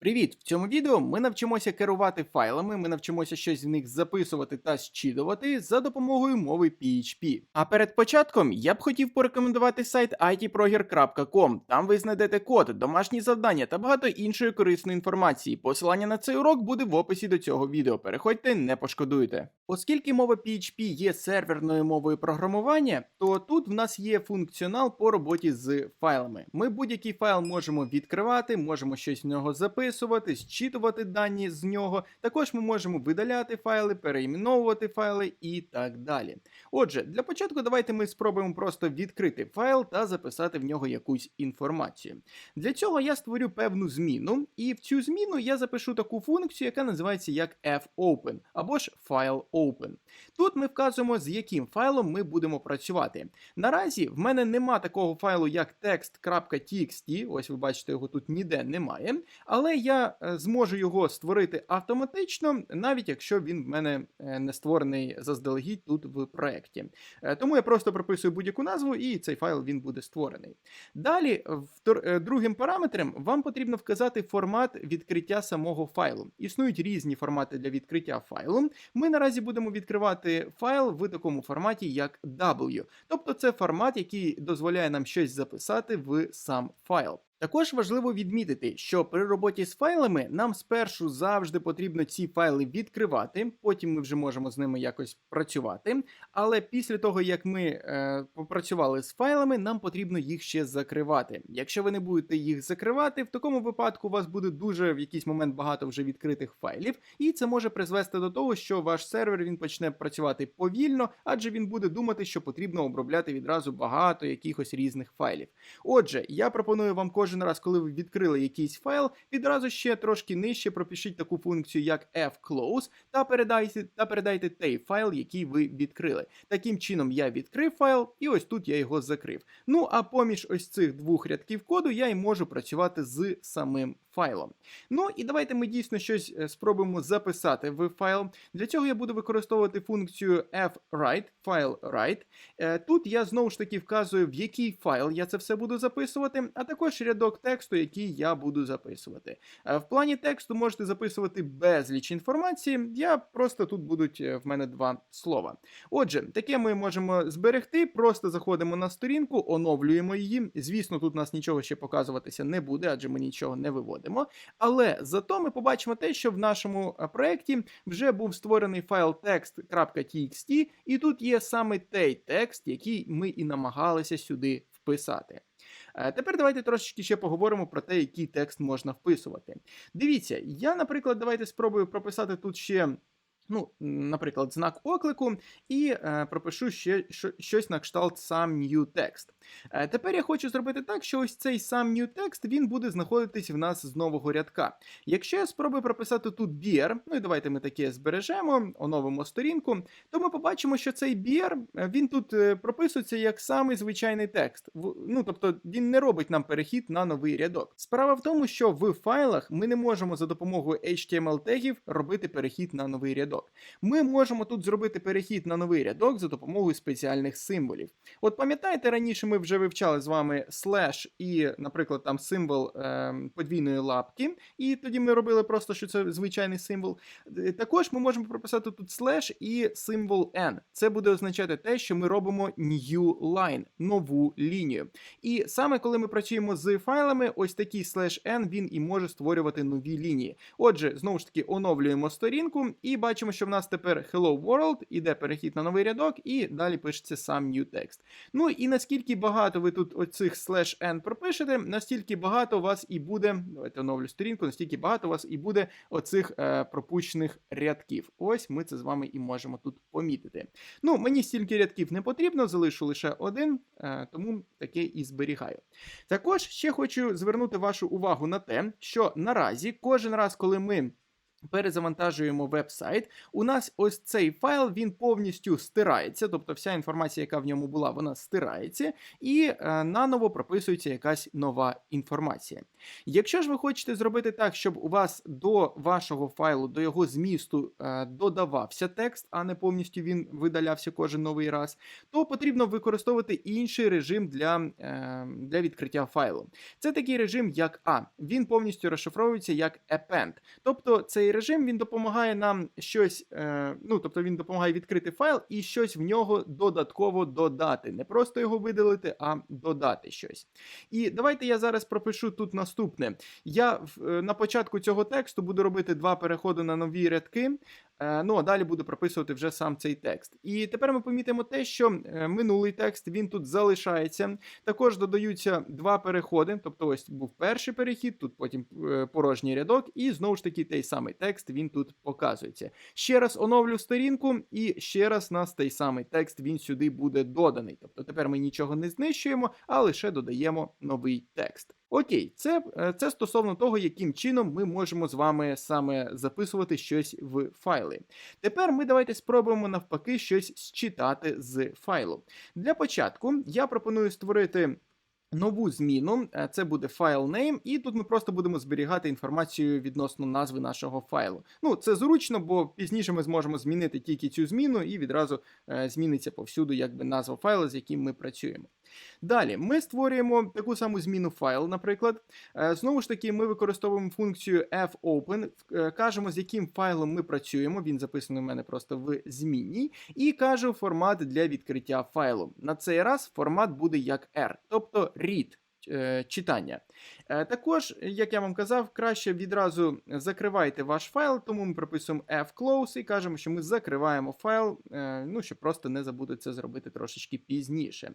Привіт! В цьому відео ми навчимося керувати файлами, ми навчимося щось в них записувати та зчитувати за допомогою мови PHP. А перед початком я б хотів порекомендувати сайт itproger.com. Там ви знайдете код, домашні завдання та багато іншої корисної інформації. Посилання на цей урок буде в описі до цього відео. Переходьте, не пошкодуєте. Оскільки мова PHP є серверною мовою програмування, то тут в нас є функціонал по роботі з файлами. Ми будь-який файл можемо відкривати, можемо щось в нього записувати, зчитувати дані з нього. Також ми можемо видаляти файли, переіменовувати файли і так далі. Отже, для початку давайте ми спробуємо просто відкрити файл та записати в нього якусь інформацію. Для цього я створю певну зміну, і в цю зміну я запишу таку функцію, яка називається як fopen або ж file open. Тут ми вказуємо, з яким файлом ми будемо працювати. Наразі в мене нема такого файлу, як text.txt, ось ви бачите, його тут ніде немає. Але я е, зможу його створити автоматично, навіть якщо він в мене е, не створений заздалегідь тут в проєкті. Е, Тому я просто прописую будь-яку назву, і цей файл він буде створений. Далі, другим параметром, вам потрібно вказати формат відкриття самого файлу. Існують різні формати для відкриття файлу. Ми наразі будемо відкривати файл в такому форматі, як W. Тобто це формат, який дозволяє нам щось записати в сам файл. Також важливо відмітити, що при роботі з файлами нам спершу завжди потрібно ці файли відкривати, потім ми вже можемо з ними якось працювати. Але після того, як ми е, попрацювали з файлами, нам потрібно їх ще закривати. Якщо ви не будете їх закривати, в такому випадку у вас буде дуже в якийсь момент багато вже відкритих файлів, і це може призвести до того, що ваш сервер він почне працювати повільно, адже він буде думати, що потрібно обробляти відразу багато якихось різних файлів. Отже, я пропоную вам кожен раз, коли ви відкрили якийсь файл, відразу ще трошки нижче пропишіть таку функцію, як fclose, та передайте, та передайте той файл, який ви відкрили. Таким чином, я відкрив файл, і ось тут я його закрив. Ну а поміж ось цих двох рядків коду я й можу працювати з самим файлом. Ну і давайте ми дійсно щось е, спробуємо записати в файл. Для цього я буду використовувати функцію fwrite, file write. Е, Тут я знову ж таки вказую, в який файл я це все буду записувати, а також рядок тексту, який я буду записувати. Е, В плані тексту можете записувати безліч інформації. Я просто тут будуть в мене два слова. Отже, таке ми можемо зберегти. Просто заходимо на сторінку, оновлюємо її. Звісно, тут у нас нічого ще показуватися не буде, адже ми нічого не виводимо. Але зато ми побачимо те, що в нашому е, проєкті вже був створений файл text.txt, і тут є саме той текст, який ми і намагалися сюди вписати. Е, Тепер давайте трошечки ще поговоримо про те, який текст можна вписувати. Дивіться, я, наприклад, давайте спробую прописати тут ще. Ну, наприклад, знак оклику, і е, пропишу ще що, щось на кшталт сам new text. Е, тепер я хочу зробити так, що ось цей сам new text він буде знаходитись в нас з нового рядка. Якщо я спробую прописати тут BR, ну і давайте ми таке збережемо, оновимо сторінку, то ми побачимо, що цей BR, е, він тут е, прописується як самий звичайний текст. Ну, тобто він не робить нам перехід на новий рядок. Справа в тому, що в файлах ми не можемо за допомогою HTML тегів робити перехід на новий рядок. Ми можемо тут зробити перехід на новий рядок за допомогою спеціальних символів. От пам'ятаєте, раніше ми вже вивчали з вами слеш і, наприклад, там символ е, подвійної лапки, і тоді ми робили просто, що це звичайний символ. Е, Також ми можемо прописати тут слеш і символ n. Це буде означати те, що ми робимо new line, нову лінію. І саме коли ми працюємо з файлами, ось такий слеш n він і може створювати нові лінії. Отже, знову ж таки, оновлюємо сторінку і бачимо, що в нас тепер Hello World, іде перехід на новий рядок, і далі пишеться сам new text. Ну і наскільки багато ви тут оцих слеш n пропишете, настільки багато у вас і буде. Давайте оновлю сторінку, настільки багато у вас і буде оцих е, пропущених рядків. Ось ми це з вами і можемо тут помітити. Ну, мені стільки рядків не потрібно, залишу лише один, е, тому таке і зберігаю. Також ще хочу звернути вашу увагу на те, що наразі кожен раз, коли ми Перезавантажуємо веб-сайт. У нас ось цей файл він повністю стирається, тобто вся інформація, яка в ньому була, вона стирається, і е, наново прописується якась нова інформація. Якщо ж ви хочете зробити так, щоб у вас до вашого файлу, до його змісту е, додавався текст, а не повністю він видалявся кожен новий раз, то потрібно використовувати інший режим для, е, для відкриття файлу. Це такий режим, як A. Він повністю розшифровується як append. Тобто цей режим він допомагає нам щось, е, ну тобто він допомагає відкрити файл і щось в нього додатково додати. Не просто його видалити, а додати щось. І давайте я зараз пропишу тут наступне. Я в- е, на початку цього тексту буду робити два переходи на нові рядки. Е, Ну, а далі буду прописувати вже сам цей текст. І тепер ми помітимо те, що е, минулий текст він тут залишається. Також додаються два переходи. Тобто, ось був перший перехід, тут потім е, порожній рядок, і знову ж таки той самий текст він тут показується. Ще раз оновлю сторінку, і ще раз нас той самий текст він сюди буде доданий. Тобто тепер ми нічого не знищуємо, а лише додаємо новий текст. Окей, це, е, це стосовно того, яким чином ми можемо з вами саме записувати щось в файли. Тепер ми давайте спробуємо навпаки щось считати з файлу. Для початку я пропоную створити. Нову зміну, е, це буде файл name, і тут ми просто будемо зберігати інформацію відносно назви нашого файлу. Ну, це зручно, бо пізніше ми зможемо змінити тільки цю зміну, і відразу е, зміниться повсюду якби назва файлу, з яким ми працюємо. Далі ми створюємо таку саму зміну файл, наприклад. Е, Знову ж таки, ми використовуємо функцію fopen, е, кажемо, з яким файлом ми працюємо. Він записаний у мене просто в змінній, і кажу формат для відкриття файлу. На цей раз формат буде як R, тобто read. е, Читання. Е, Також, як я вам казав, краще відразу закривайте ваш файл, тому ми прописуємо fclose і кажемо, що ми закриваємо файл, е, ну, щоб просто не забути це зробити трошечки пізніше.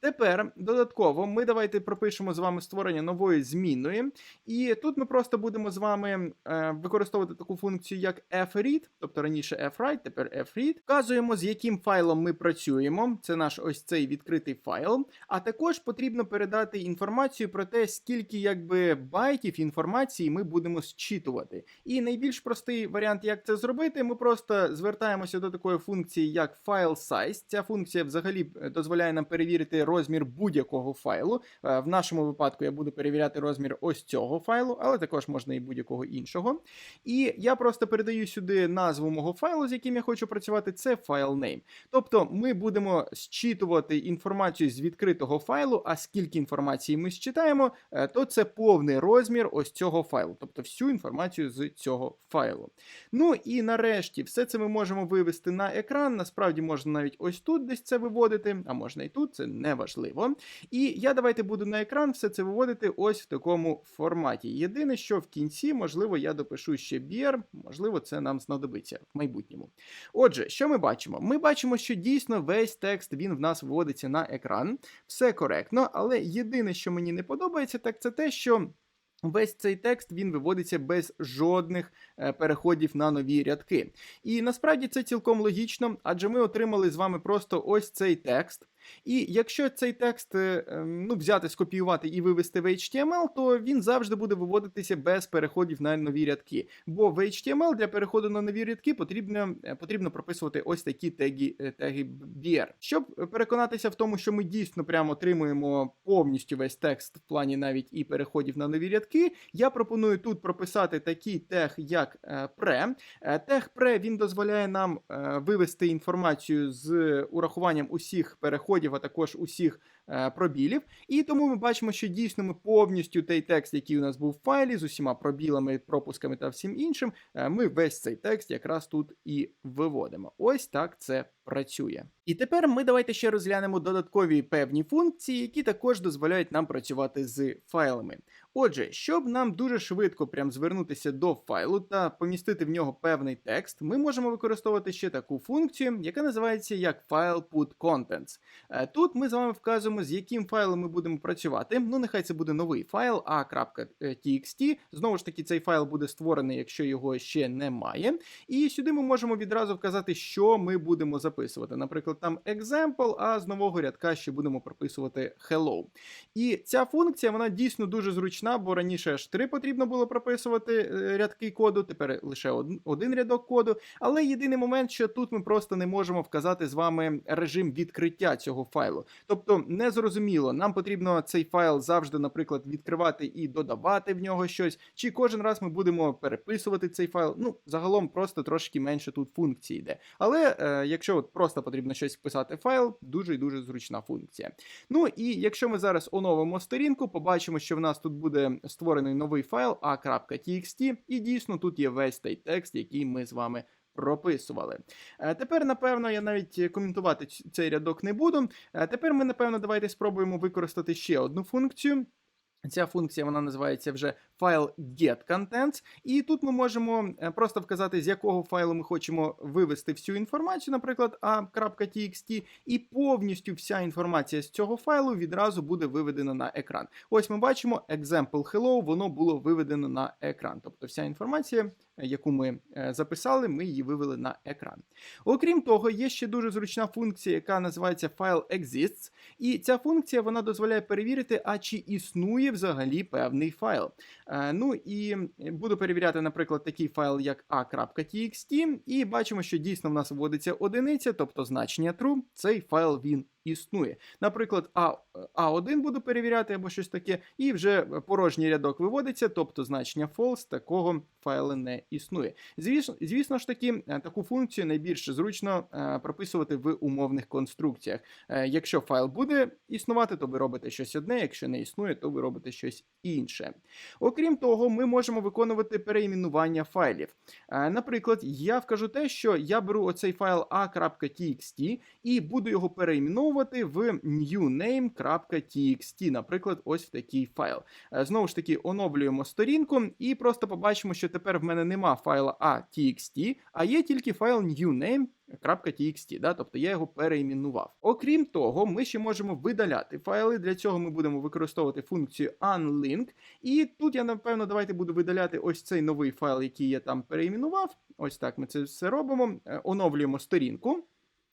Тепер додатково ми давайте пропишемо з вами створення нової змінної. І тут ми просто будемо з вами е, використовувати таку функцію, як fread, тобто раніше fwrite, тепер fread. Вказуємо, з яким файлом ми працюємо. Це наш ось цей відкритий файл. А також потрібно передати інформацію про те, скільки якби байтів інформації ми будемо зчитувати. І найбільш простий варіант, як це зробити, ми просто звертаємося до такої функції, як file size. Ця функція взагалі е, дозволяє нам перевірити розмір будь-якого файлу. Е, В нашому випадку я буду перевіряти розмір ось цього файлу, але також можна і будь-якого іншого. І я просто передаю сюди назву мого файлу, з яким я хочу працювати. Це файл name. Тобто ми будемо зчитувати інформацію з відкритого файлу, а скільки інформації ми зчитаємо, е, то це повний розмір ось цього файлу, тобто всю інформацію з цього файлу. Ну і нарешті, все це ми можемо вивести на екран. Насправді можна навіть ось тут десь це виводити, а можна і тут, це не важливо. І я давайте буду на екран все це виводити ось в такому форматі. Єдине, що в кінці, можливо, я допишу ще BR, можливо, це нам знадобиться в майбутньому. Отже, що ми бачимо? Ми бачимо, що дійсно весь текст він в нас виводиться на екран. Все коректно, але єдине, що мені не подобається, так це те, що. Весь цей текст він виводиться без жодних е, переходів на нові рядки. І насправді це цілком логічно, адже ми отримали з вами просто ось цей текст. І якщо цей текст е, ем, ну, взяти, скопіювати і вивести в HTML, то він завжди буде виводитися без переходів на нові рядки. Бо в HTML для переходу на нові рядки потрібно, е, потрібно прописувати ось такі теги, е, теги BR. Щоб переконатися в тому, що ми дійсно прямо отримуємо повністю весь текст в плані навіть і переходів на нові рядки, я пропоную тут прописати такий тег, як pre. Тег pre він дозволяє нам вивести інформацію з урахуванням усіх переходів, а також усіх пробілів. І тому ми бачимо, що дійсно ми повністю той текст, який у нас був в файлі, з усіма пробілами, пропусками та всім іншим, е, ми весь цей текст якраз тут і виводимо. Ось так це працює. І тепер ми давайте ще розглянемо додаткові певні функції, які також дозволяють нам працювати з файлами. Отже, щоб нам дуже швидко прям звернутися до файлу та помістити в нього певний текст, ми можемо використовувати ще таку функцію, яка називається як file put contents. Е, Тут ми з вами вказуємо, з яким файлом ми будемо працювати. Ну, нехай це буде новий файл a.txt. Знову ж таки, цей файл буде створений, якщо його ще немає. І сюди ми можемо відразу вказати, що ми будемо записувати. Наприклад, там example, а з нового рядка ще будемо прописувати hello. І ця функція вона дійсно дуже зручна. бо раніше аж три потрібно було прописувати е, рядки коду, тепер лише один, рядок коду. Але єдиний момент, що тут ми просто не можемо вказати з вами режим відкриття цього файлу. Тобто не зрозуміло, нам потрібно цей файл завжди, наприклад, відкривати і додавати в нього щось, чи кожен раз ми будемо переписувати цей файл. Ну, загалом просто трошки менше тут функцій йде. Але е, якщо от просто потрібно щось вписати файл, дуже і дуже зручна функція. Ну і якщо ми зараз оновимо сторінку, побачимо, що в нас тут буде створений новий файл a.txt, і дійсно тут є весь той текст, який ми з вами. Прописували. Е, Тепер, напевно, я навіть коментувати цей рядок не буду. Е, Тепер ми, напевно, давайте спробуємо використати ще одну функцію. Ця функція вона називається вже файл getContents, і тут ми можемо е, просто вказати, з якого файлу ми хочемо вивести всю інформацію, наприклад, a.txt, і повністю вся інформація з цього файлу відразу буде виведена на екран. Ось ми бачимо example hello, воно було виведено на екран. Тобто вся інформація, е, яку ми е, записали, ми її вивели на екран. Окрім того, є ще дуже зручна функція, яка називається file exists, і ця функція вона дозволяє перевірити, а чи існує взагалі певний файл. Е, Ну і буду перевіряти, наприклад, такий файл, як a.txt, і бачимо, що дійсно в нас вводиться одиниця, тобто значення true, цей файл він існує. Наприклад, A, A1 буду перевіряти або щось таке, і вже порожній рядок виводиться, тобто значення false, такого файла не існує. Звісно, звісно ж таки, е, таку функцію найбільш зручно е, прописувати в умовних конструкціях. Е, Якщо файл буде існувати, то ви робите щось одне, якщо не існує, то ви робите щось інше. Окрім того, ми можемо виконувати переіменування файлів. Наприклад, я вкажу те, що я беру оцей файл a.txt і буду його переіменовувати в newname.txt, наприклад, ось в такий файл. Е, Знову ж таки, оновлюємо сторінку і просто побачимо, що тепер в мене нема файла a.txt, а є тільки файл newname.txt, да? тобто я його переіменував. Окрім того, ми ще можемо видаляти файли. Для цього ми будемо використовувати функцію unlink. І тут я, напевно, давайте буду видаляти ось цей новий файл, який я там переіменував. Ось так ми це все робимо. Е, Оновлюємо сторінку.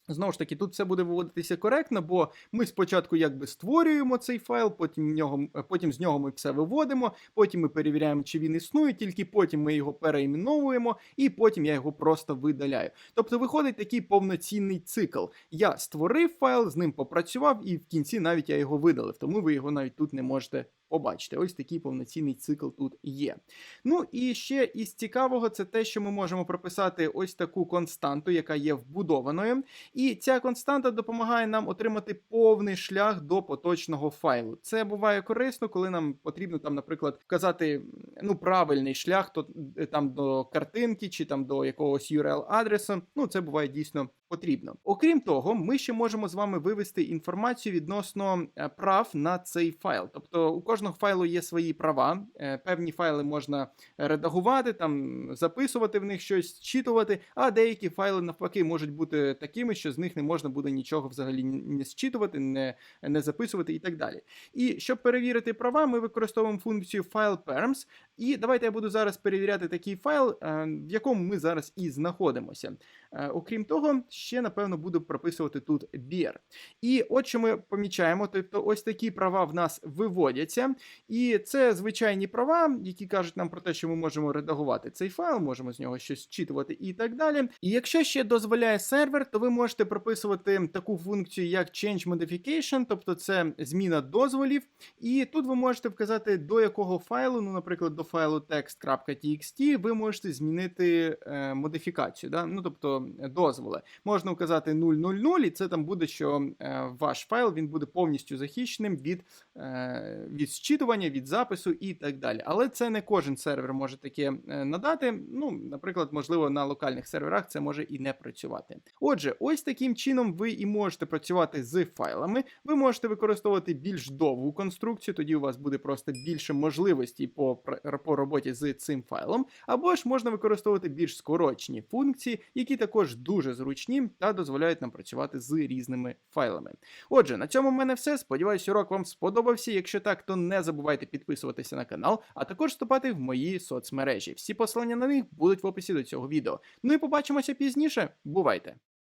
Знову ж таки, тут все буде виводитися коректно, бо ми спочатку якби створюємо цей файл, потім, нього, е, потім з нього ми все виводимо, потім ми перевіряємо, чи він існує, тільки потім ми його переіменовуємо, і потім я його просто видаляю. Тобто виходить такий повноцінний цикл. Я створив файл, з ним попрацював, і в кінці навіть я його видалив, тому ви його навіть тут не можете побачити. Ось такий повноцінний цикл тут є. Ну і ще із цікавого, це те, що ми можемо прописати ось таку константу, яка є вбудованою. І ця константа допомагає нам отримати повний шлях до поточного файлу. Це буває корисно, коли нам потрібно там, наприклад, вказати ну, правильний шлях то, е, там до картинки чи там до якогось URL-адресу. Ну, це буває дійсно потрібно. Окрім того, ми ще можемо з вами вивести інформацію відносно е, прав на цей файл. Тобто у кожного файлу є свої права. Е, Певні файли можна редагувати, там записувати в них щось, зчитувати, а деякі файли навпаки можуть бути такими, що з них не можна буде нічого взагалі не зчитувати, не, не записувати і так далі. І щоб перевірити права, ми використовуємо функцію FilePerms. І давайте я буду зараз перевіряти такий файл, е, в якому ми зараз і знаходимося. Окрім того, ще напевно буду прописувати тут BR. І от що ми помічаємо, тобто ось такі права в нас виводяться, і це звичайні права, які кажуть нам про те, що ми можемо редагувати цей файл, можемо з нього щось зчитувати і так далі. І якщо ще дозволяє сервер, то ви можете прописувати таку функцію, як Change Modification, тобто це зміна дозволів. І тут ви можете вказати, до якого файлу, ну, наприклад, до файлу text.txt, ви можете змінити е, модифікацію, да? ну, тобто дозволи. Можна вказати 000, і це там буде, що е, ваш файл він буде повністю захищеним від, е, від зчитування, від запису і так далі. Але це не кожен сервер може таке е, надати. Ну, наприклад, можливо, на локальних серверах це може і не працювати. Отже, ось таким чином ви і можете працювати з файлами. Ви можете використовувати більш довгу конструкцію, тоді у вас буде просто більше можливостей по, по роботі з цим файлом. Або ж можна використовувати більш скорочені функції, які також дуже зручні та дозволяють нам працювати з різними файлами. Отже, на цьому в мене все. Сподіваюсь, урок вам сподобався. Якщо так, то не забувайте підписуватися на канал, а також вступати в мої соцмережі. Всі посилання на них будуть в описі до цього відео. Ну і побачимося пізніше. Бувайте!